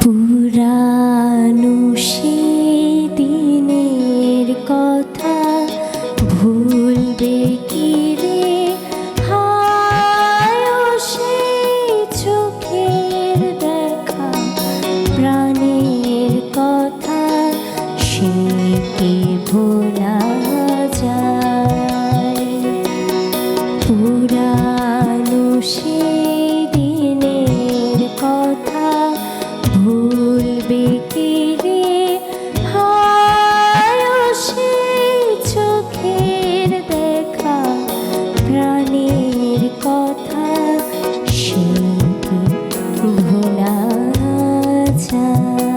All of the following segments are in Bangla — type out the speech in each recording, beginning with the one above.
পুরানো সে bom.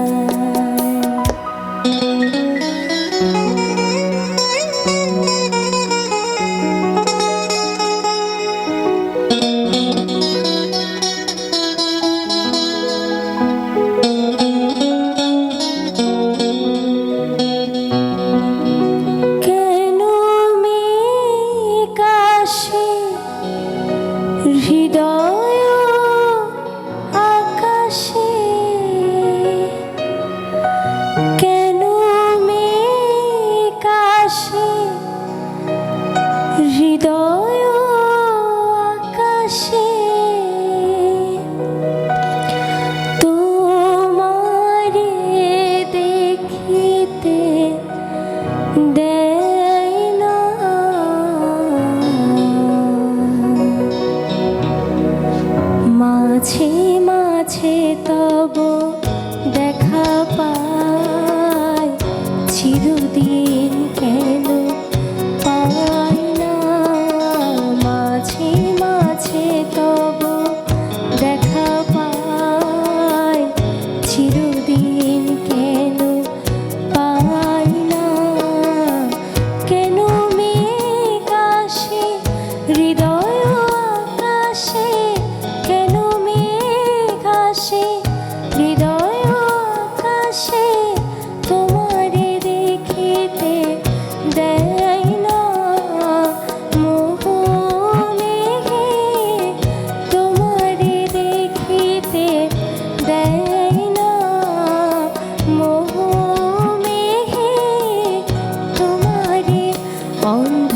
哦。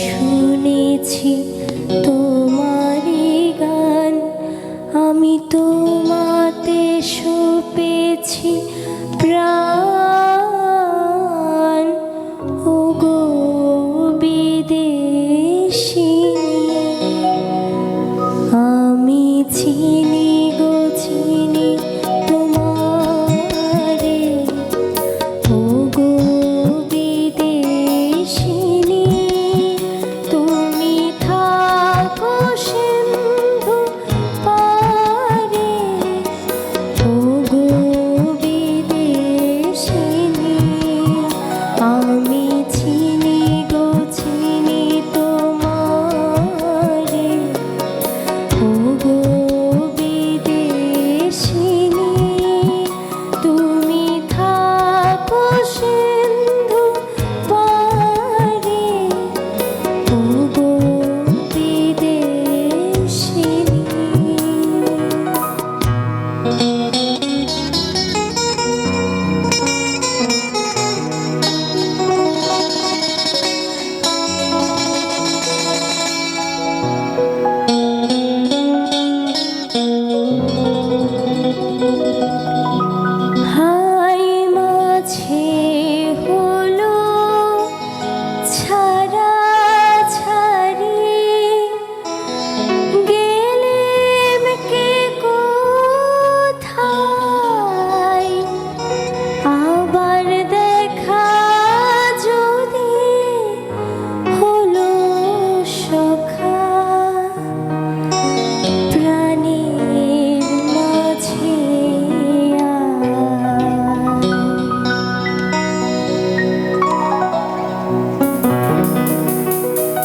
শুনেছি তোমারই গান। আমি তোমাতে শুপেছি প্রাণ।